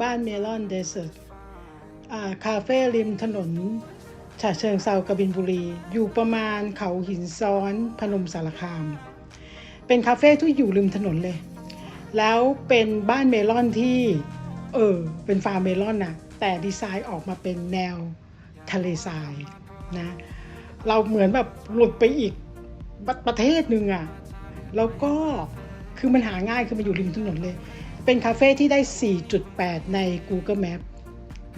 บ้านเมลอนเดสเซอร์คาเฟ่ริมถนนฉะเชิงเซากบินบุรี อยู่ประมาณเขาหินซ้อนพนมสารคาม เป็นคาเฟ่ที่อยู่ริมถนนเลย แล้วเป็นบ้านเมลอนที่ เออ เป็นฟาร์มเมลอนนะแต่ดีไซน์ออกมาเป็นแนวทะเลทรายนะ เราเหมือนแบบหลุดไปอีกประประเทศหนึ่งอะแล้วก็คือมันหาง่ายคือมันอยู่ริมถนนเลย เป็นคาเฟ่ที่ได้ 4.8 ใน Google Map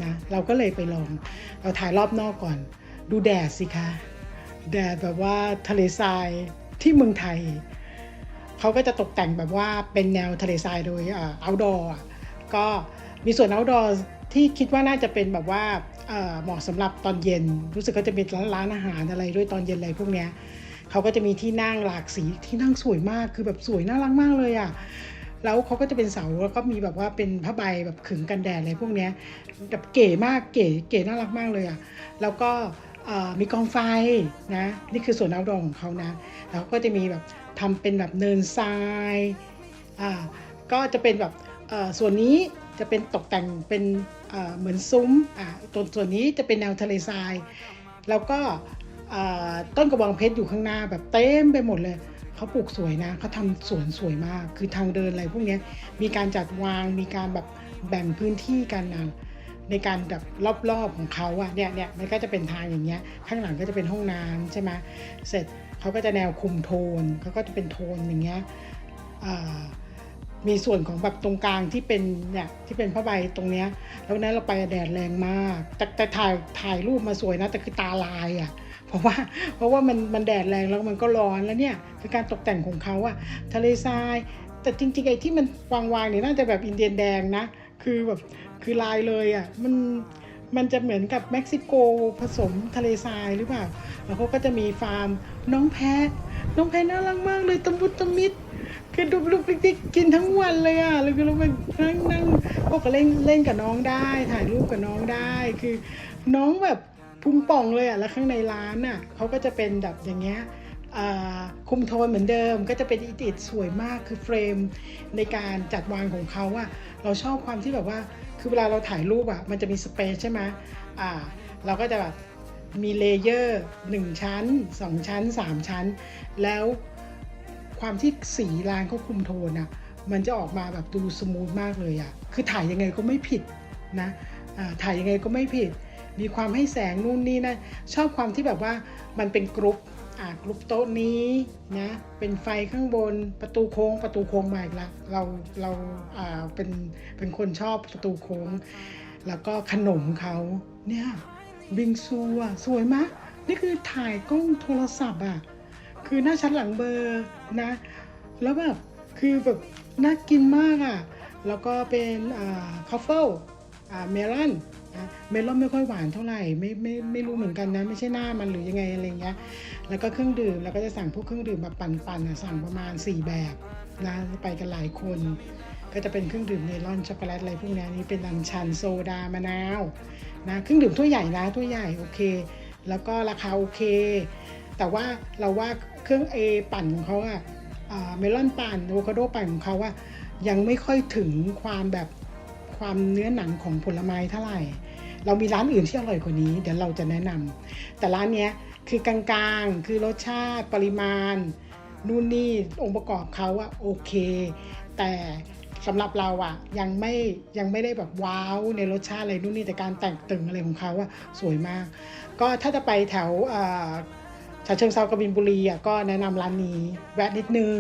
นะเราก็เลยไปลอง เราถ่ายรอบนอกก่อน ดูแดดสิคะแดดแบบว่าทะเลทรายที่เมืองไทย เขาก็จะตกแต่งแบบว่าเป็นแนวทะเลทรายโดยเอ่อ outdoor อะก็มีส่วน outdoor ที่คิดว่าน่าจะเป็นแบบว่าเหมาะสำหรับตอนเย็น รู้สึกก็จะเป็นร้านร้านอาหารอะไรด้วยตอนเย็นอะไรพวกเนี้ยเขาก็จะมีที่นั่งหลากสีที่นั่งสวยมากคือแบบสวยน่ารักมากเลยอะ แล้วเขาก็จะเป็นเสาแล้วก็มีแบบว่าเป็นผ้าใบแบบขึงกันแดดอะไรพวกเนี้ยแบบเก๋มากเก๋เก๋น่ารักมากเลยอะแล้วก็มีกองไฟนะนี่คือส่วนเอาดองของเขานะแล้วก็จะมีแบบทำเป็นแบบเนินทรายอ่าก็จะเป็นแบบส่วนนี้จะเป็นตกแต่งเป็นเหมือนซุ้มอ่าตัวส่วนนี้จะเป็นแนวทะเลทราย แล้วก็ต้นกระบองเพชรอยู่ข้างหน้าแบบเต็มไปหมดเลย เขาปลูกสวยนะเขาทำสวนสวยมาก คือทางเดินอะไรพวกนี้มีการจัดวางมีการแบบแบ่งพื้นที่กันนะในการแบบรอบๆของเขาอะเนี่ยเนี่ยมันก็จะเป็นทางอย่างเงี้ย ข้างหลังก็จะเป็นห้องน้ำใช่ไหมเสร็จเขาก็จะแนวคุมโทนเขาก็จะเป็นโทนอย่างเงี้ยอ่า มีส่วนของแบบตรงกลางที่เป็นเนี่ยที่เป็นผ้าใบตรงเนี้ยแล้วนั้นเราไปแดดแรงมาก แต่แต่ถ่ายถ่ายรูปมาสวยนะ แต่คือตาลายอะ่ะเพราะว่าเพราะว่ามันมันแดดแรงแล้วมันก็ร้อนแล้วเนี่ยคือการตกแต่งของเขาอะทะเลทราย แต่จริงๆไอ้ที่มันวางๆเนี่ยน่าจะแบบอินเดียนแดงนะ คือแบบคือลายเลยอะ่ะมัน มันจะเหมือนกับเม็กซิโกผสมทะเลทรายหรือเปล่าแล้วเขาก็จะมีฟาร์มน้องแพะ น้องแพะน่ารักมากเลยตะมุตะมิดคือดูลูกติ๊กๆกินทั้งวันเลยอะแล้วก็เราไปนั่งนั่งพวกก็เล่นเล่นกับน้องได้ ถ่ายรูปกับน้องได้ คือน้องแบบพุงป่องเลยอะ แล้วข้างในร้านอะเขาก็จะเป็นแบบอย่างเงี้ย คุมโทนเหมือนเดิมก็จะเป็นอีดิทสวยมากคือเฟรมในการจัดวางของเขาอะเราชอบความที่แบบว่าคือเวลาเราถ่ายรูปอะมันจะมีสเปซใช่ไหมอ่าเราก็จะแบบมีเลเยอร์หนึ่งชั้นสองชั้นสามชั้น แล้วความที่สีลานเขาคุมโทนอะมันจะออกมาแบบดูสมูทมากเลยอะคือถ่ายยังไงก็ไม่ผิดนะถ่ายยังไงก็ไม่ผิด มีความให้แสงนู่นนี่นะชอบความที่แบบว่ามันเป็นกรุ๊ป อ่ากรุ๊ปโต๊ะนี้นะเป็นไฟข้างบนประตูโค้งประตูโค้งมาอีกละเราเราอ่าเป็นเป็นคนชอบประตูโค้ง แล้วก็ขนมเขาเนี่ยบิงซูอะสวยมะนี่คือถ่ายกล้องโทรศัพท์อะคือหน้าชั้นหลังเบอร์นะ แล้วแบบคือแบบน่ากินมากอะแล้วก็เป็นอ่าคอฟเฟิลอ่าเมลอน นะเมลอนไม่ค่อยหวานเท่าไหร่ไม่ไม่ไม่รู้เหมือนกันนะ ไม่ใช่หน้ามันหรือยังไงอะไรเงี้ยแล้วก็เครื่องดื่มแล้วก็จะสั่งพวกเครื่องดื่มแบบปั่นๆอะสั่งประมาณ 4 แบบนะไปกันหลายคน ก็จะเป็นเครื่องดื่มเมลอนช็อกโกแลตอะไรพวกนี้นี่เป็นอัญชันโซดามะนาวนะเครื่องดื่มถ้วยใหญ่นะถ้วยใหญ่โอเค แล้วก็ราคาโอเค แต่ว่าเราว่าเครื่องเอปั่นของเขาอะเมลอนปั่นอโวคาโดปั่นของเขาอะยังไม่ค่อยถึงความแบบ ความเนื้อหนังของผลไม้เท่าไหร่ เรามีร้านอื่นที่อร่อยกว่านี้ เดี๋ยวเราจะแนะนำแต่ร้านเนี้ยคือกลางๆ คือรสชาติปริมาณ นู่นนี่องค์ประกอบเขาอะโอเค แต่สำหรับเราอะยังไม่ยังไม่ได้แบบว้าวในรสชาติอะไรนู่นนี่แต่การแต่งตึงอะไรของเขาอะสวยมาก ก็ถ้าจะไปแถวฉะเชิงเซากบินบุรีอะก็แนะนำร้านนี้แวะนิดนึง